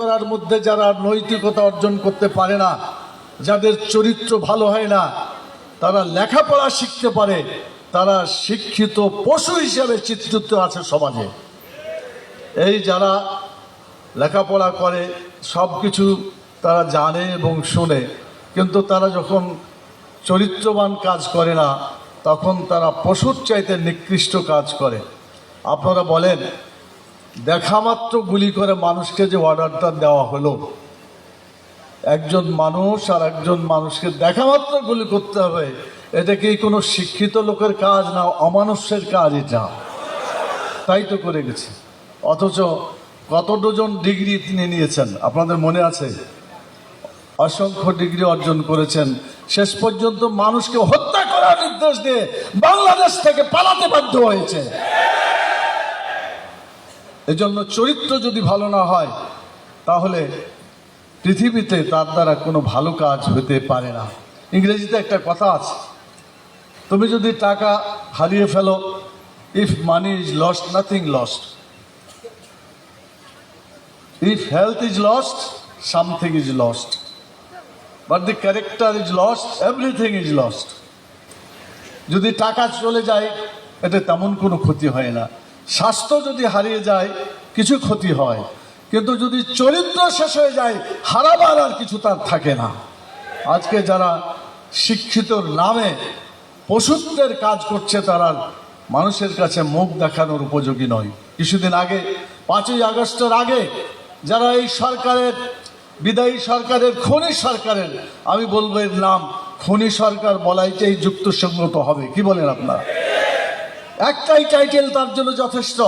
করার মধ্যে যারা নৈতিকতা অর্জন করতে পারে না, যাদের চরিত্র ভালো হয় না, তারা লেখাপড়া শিখতে পারে, তারা শিক্ষিত পশু হিসাবে চিত্রিত আছে সমাজে। এই যারা লেখাপড়া করে সব কিছু তারা জানে এবং শোনে, কিন্তু তারা যখন চরিত্রবান কাজ করে না, তখন তারা পশুর চাইতে নিকৃষ্ট কাজ করে। আপনারা বলেন দেখা মাত্র গুলি করে মানুষকে যে অর্ডারটা দেওয়া হলো। একজন মানুষ আর একজন মানুষকে দেখা মাত্র গুলি করতে হবে। এটা কি কোনো শিক্ষিত লোকের কাজ না অমানুষ্যের কাজ এটা? তাই তো করে গেছে। অথচ কত ডজন ডিগ্রি তিনি নিয়েছেন, আপনাদের মনে আছে? অসংখ্য ডিগ্রি অর্জন করেছেন। শেষ পর্যন্ত মানুষকে হত্যা করার নির্দেশ দিয়ে বাংলাদেশ থেকে পালাতে বাধ্য হয়েছে। এজন্য চরিত্র যদি ভালো না হয়, তাহলে পৃথিবীতে তার দ্বারা কোনো ভালো কাজ হতে পারে না। ইংরেজিতে একটা কথা আছে, তুমি যদি টাকা হারিয়ে ফেলো if money is lost nothing lost if health is lost something is lost but the character is lost everything is lost যদি টাকা চলে যায়, এতে তেমন কোনো ক্ষতি হয় না। স্বাস্থ্য যদি হারিয়ে যায়, কিছু ক্ষতি হয়। কিন্তু যদি চরিত্র শেষ হয়ে যায়, হারাবার আর কিছু তার থাকে না। আজকে যারা শিক্ষিতর নামে পশুত্বের কাজ করছে, তারা মানুষের কাছে মুখ দেখানোর উপযোগী নয়। কিছুদিন আগে, পাঁচই আগস্টের আগে, যারা এই সরকারের, বিদায়ী সরকারের, খনি সরকারের, আমি বলব এর নাম, খনি সরকার বলাইটাই যুক্তসঙ্গত হবে। কি বলেন আপনারা? একটাই টাইটেল তার জন্য যথেষ্ট।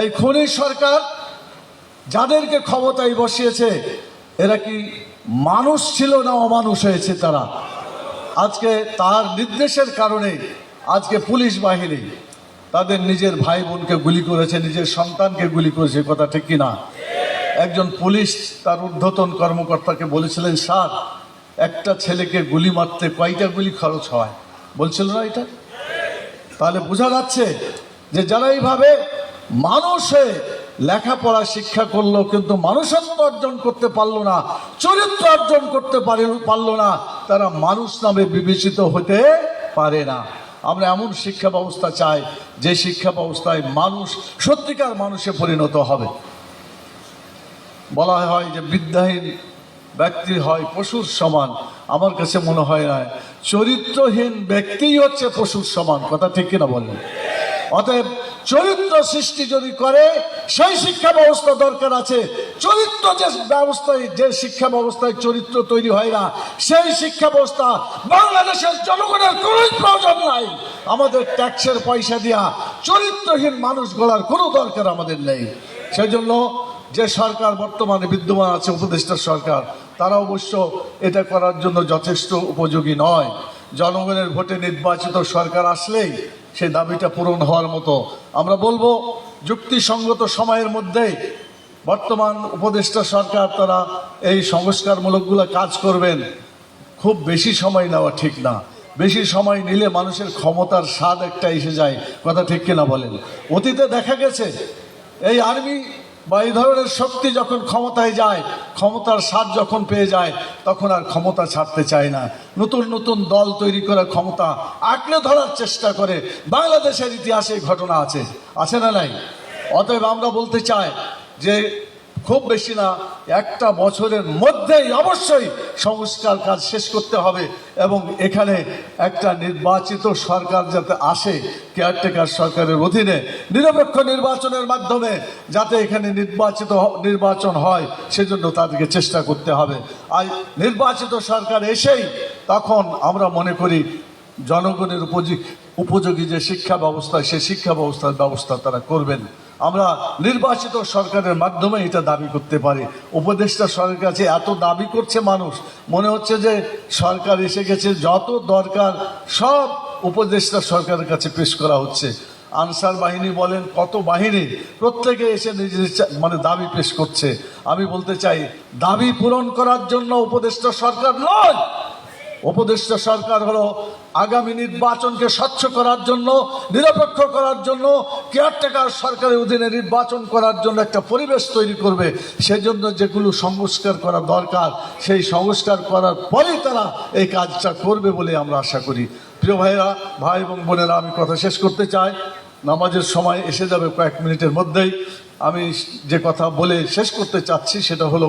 এই খনি সরকার যাদেরকে ক্ষমতায় বসিয়েছে, এরা কি মানুষ ছিল না অমানুষ হয়েছে তারা? আজকে তার নির্দেশের কারণে আজকে পুলিশ বাহিনী তাদের নিজের ভাই বোনকে গুলি করেছে, নিজের সন্তানকে গুলি করেছে কথা ঠিক কিনা? একজন পুলিশ তার ঊর্ধ্বতন কর্মকর্তাকে বলেছিলেন, স্যার, একটা ছেলেকে গুলি মারতে কয়টা গুলি খরচ হয়? বলছিল না এটা? তাহলে বোঝা যাচ্ছে যে যারা এইভাবে মানুষে লেখাপড়া শিক্ষা করল, কিন্তু মানুষত্ব অর্জন করতে পারল না, চরিত্র অর্জন করতে পারি- পারল না, তারা মানুষ নামে বিবেচিত হতে পারে না। আমরা এমন শিক্ষা ব্যবস্থা চাই, যে শিক্ষা ব্যবস্থায় মানুষ সত্যিকার মানুষে পরিণত হবে। বলা হয় যে বিদ্যাহীন ব্যক্তি হয় পশুর সমান। আমার কাছে মনে হয় না। চরিত্রহীন ব্যক্তিই হচ্ছে পশুর সমান। কথা ঠিক কিনা বললেন? অতএব চরিত্র সৃষ্টি যদি করে, সেই শিক্ষা ব্যবস্থা দরকার আছে। চরিত্র যে ব্যবস্থায়, যে শিক্ষা ব্যবস্থায় চরিত্র তৈরি হয় না, সেই শিক্ষা ব্যবস্থা বাংলাদেশের জনগণের কোনো প্রয়োজন নাই। আমাদের ট্যাক্সের পয়সা দিয়া চরিত্রহীন মানুষ গড়ার কোনো দরকার আমাদের নেই। সেই জন্য যে সরকার বর্তমানে বিদ্যমান আছে, উপদেষ্টা সরকার তারা অবশ্য এটা করার জন্য যথেষ্ট উপযোগী নয়। জনগণের ভোটে নির্বাচিত সরকার আসলেই সেই দাবিটা পূরণ হওয়ার মতো। আমরা বলব, যুক্তিসঙ্গত সময়ের মধ্যে বর্তমান উপদেষ্টা সরকার তারা এই সংস্কারমূলকগুলো কাজ করবেন। খুব বেশি সময় নেওয়া ঠিক না। বেশি সময় নিলে মানুষের ক্ষমতার স্বাদ একটা এসে যায়। কথা ঠিক কিনা বলেন? অতীতে দেখা গেছে, এই আর্মি বা এই ধরনের শক্তি যখন ক্ষমতায় যায়, ক্ষমতার স্বাদ যখন পেয়ে যায়, তখন আর ক্ষমতা ছাড়তে চায় না। নতুন নতুন দল তৈরি করার ক্ষমতা আঁকড়ে ধরার চেষ্টা করে। বাংলাদেশের ইতিহাসে ঘটনা আছে। আছে না নাই? অতএব আমরা বলতে চাই যে, খুব বেশি না, একটা বছরের মধ্যেই অবশ্যই সংস্কার কাজ শেষ করতে হবে এবং এখানে একটা নির্বাচিত সরকার যাতে আসে কেয়ারটেকার সরকারের অধীনে নিরপেক্ষ নির্বাচনের মাধ্যমে যাতে এখানে নির্বাচিত নির্বাচন হয়, সেজন্য তাদেরকে চেষ্টা করতে হবে। আর নির্বাচিত সরকার এসেই তখন আমরা মনে করি জনগণের উপযোগী উপযোগী যে শিক্ষা ব্যবস্থা সে শিক্ষা ব্যবস্থার ব্যবস্থা তারা করবেন। আমরা নির্বাচিত সরকারের মাধ্যমে এটা দাবি করতে পারি। উপদেষ্টা সরকারের কাছে এত দাবি করছে মানুষ। মনে হচ্ছে যে সরকার এসে গেছে, যত দরকার সব উপদেষ্টা সরকারের কাছে পেশ করা হচ্ছে। আনসার বাহিনী বলেন, কত বাহিনী প্রত্যেকে এসে নিজের মানে দাবি পেশ করছে। আমি বলতে চাই, দাবি পূরণ করার জন্য উপদেষ্টা সরকার নয়। উপদেষ্টা সরকার হলো আগামী নির্বাচনকে স্বচ্ছ করার জন্য, নিরপেক্ষ করার জন্য কেয়ারটেকার সরকারের অধীনে নির্বাচন করার জন্য একটা পরিবেশ তৈরি করবে। সেজন্য যেগুলো সংস্কার করা দরকার, সেই সংস্কার করার পরেই তারা এই কাজটা করবে বলে আমরা আশা করি। প্রিয় ভাইরা ভাই এবং বোনেরা, আমি কথা শেষ করতে চাই। নামাজের সময় এসে যাবে কয়েক মিনিটের মধ্যেই। আমি যে কথা বলে শেষ করতে চাচ্ছি সেটা হলো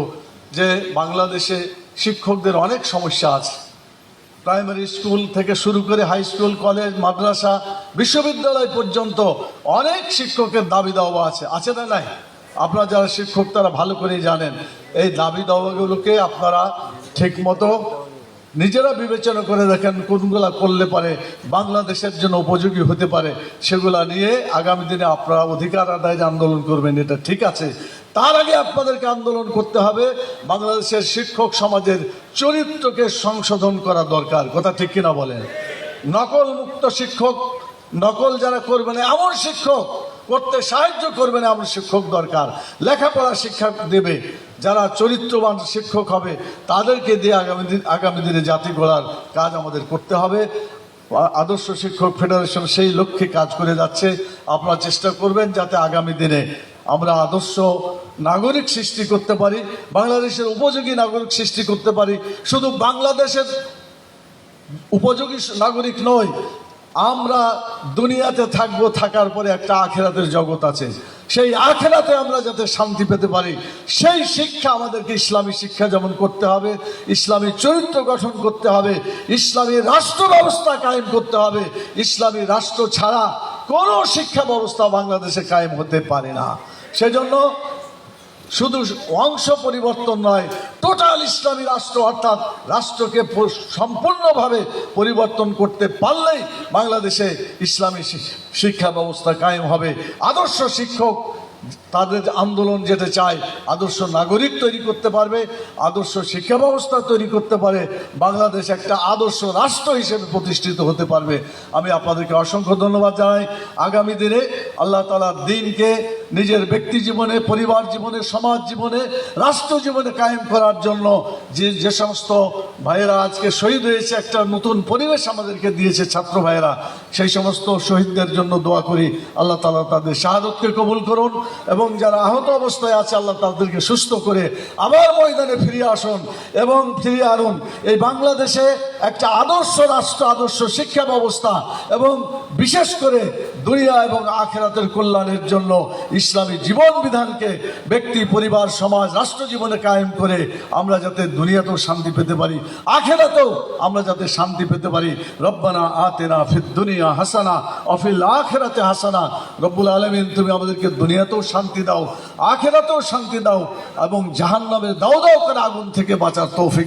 যে, বাংলাদেশে শিক্ষকদের অনেক সমস্যা আছে। প্রাইমারি স্কুল থেকে শুরু করে হাই স্কুল, কলেজ, মাদ্রাসা, বিশ্ববিদ্যালয় পর্যন্ত অনেক শিক্ষকের দাবি দাওয়া আছে। আছে না নাই? আপনারা যারা শিক্ষক, তারা ভালো করেই জানেন। এই দাবি দাওয়াগুলোকে আপনারা ঠিক মতো নিজেরা বিবেচনা করে দেখেন, কোনগুলা করলে পারে, বাংলাদেশের জন্য উপযোগী হতে পারে, সেগুলা নিয়ে আগামী দিনে আপনারা অধিকার আদায় আন্দোলন করবেন, এটা ঠিক আছে। তার আগে আপনাদেরকে আন্দোলন করতে হবে। বাংলাদেশের শিক্ষক সমাজের চরিত্রকে সংশোধন করা দরকার। কথা ঠিক কিনা বলেন? নকল মুক্ত শিক্ষক, নকল যারা করবে না, এমন শিক্ষক করতে সাহায্য করবে না, এমন শিক্ষক দরকার। লেখাপড়া শিক্ষা দেবে। যারা চরিত্রবান শিক্ষক হবে, তাদেরকে দিয়ে আগামী দিন আগামী দিনে জাতি গড়ার কাজ আমাদের করতে হবে। আদর্শ শিক্ষক ফেডারেশন সেই লক্ষ্যে কাজ করে যাচ্ছে। আপনারা চেষ্টা করবেন যাতে আগামী দিনে আমরা আদর্শ নাগরিক সৃষ্টি করতে পারি, বাংলাদেশের উপযোগী নাগরিক সৃষ্টি করতে পারি। শুধু বাংলাদেশের উপযোগী নাগরিক নয় আমরা দুনিয়াতে থাকব, থাকার পরে একটা আখেরাতের জগৎ আছে। সেই আখেরাতে আমরা যাতে শান্তি পেতে পারি, সেই শিক্ষা আমাদেরকে ইসলামী শিক্ষা যেমন করতে হবে, ইসলামী চরিত্র গঠন করতে হবে, ইসলামী রাষ্ট্র ব্যবস্থা কায়েম করতে হবে। ইসলামী রাষ্ট্র ছাড়া কোনো শিক্ষা ব্যবস্থা বাংলাদেশে কায়েম হতে পারে না। সেজন্য শুধু অংশ পরিবর্তন নয় টোটাল ইসলামী রাষ্ট্র অর্থাৎ রাষ্ট্রকে সম্পূর্ণভাবে পরিবর্তন করতে পারলেই বাংলাদেশে ইসলামী শিক্ষা ব্যবস্থা কায়েম হবে। আদর্শ শিক্ষক তাদের আন্দোলন যেতে চায়, আদর্শ নাগরিক তৈরি করতে পারবে, আদর্শ শিক্ষা ব্যবস্থা তৈরি করতে পারে, বাংলাদেশ একটা আদর্শ রাষ্ট্র হিসেবে প্রতিষ্ঠিত হতে পারবে। আমি আপনাদেরকে অসংখ্য ধন্যবাদ জানাই। আগামী দিনে আল্লাহ তালার দিনকে নিজের ব্যক্তি জীবনে, পরিবার জীবনে, সমাজ জীবনে, রাষ্ট্র জীবনে কায়েম করার জন্য যে যে সমস্ত ভাইয়েরা আজকে শহীদ হয়েছে, একটা নতুন পরিবেশ আমাদেরকে দিয়েছে ছাত্র ভাইয়েরা, সেই সমস্ত শহীদদের জন্য দোয়া করি। আল্লাহ তালা তাদের শাহাদতকে কবুল করুন এবং যারা আহত অবস্থায় আছে, আল্লাহ তাদেরকে সুস্থ করে আবার ময়দানে ফিরে আসুন এবং ফিরিয়ে আনুন। এই বাংলাদেশে একটা আদর্শ রাষ্ট্র, আদর্শ শিক্ষা ব্যবস্থা এবং বিশেষ করে দুনিয়া এবং আখেরাতের কল্যাণের জন্য ইসলামী জীবন বিধানকে ব্যক্তি, পরিবার, সমাজ, রাষ্ট্র জীবনে কায়েম করে আমরা যাতে দুনিয়াতেও শান্তি পেতে পারি, আখেরাতেও আমরা যাতে শান্তি পেতে পারি। রব্বানা আতেনা ফিদ দুনিয়া হাসানা অফিল আখেরাতে হাসানা। রব্বুল আলমিন, তুমি আমাদেরকে দুনিয়াতেও শান্তি দাও, আখেরাতেও শান্তি দাও এবং জাহান্নামের দাও দাও করে আগুন থেকে বাঁচার তৌফিক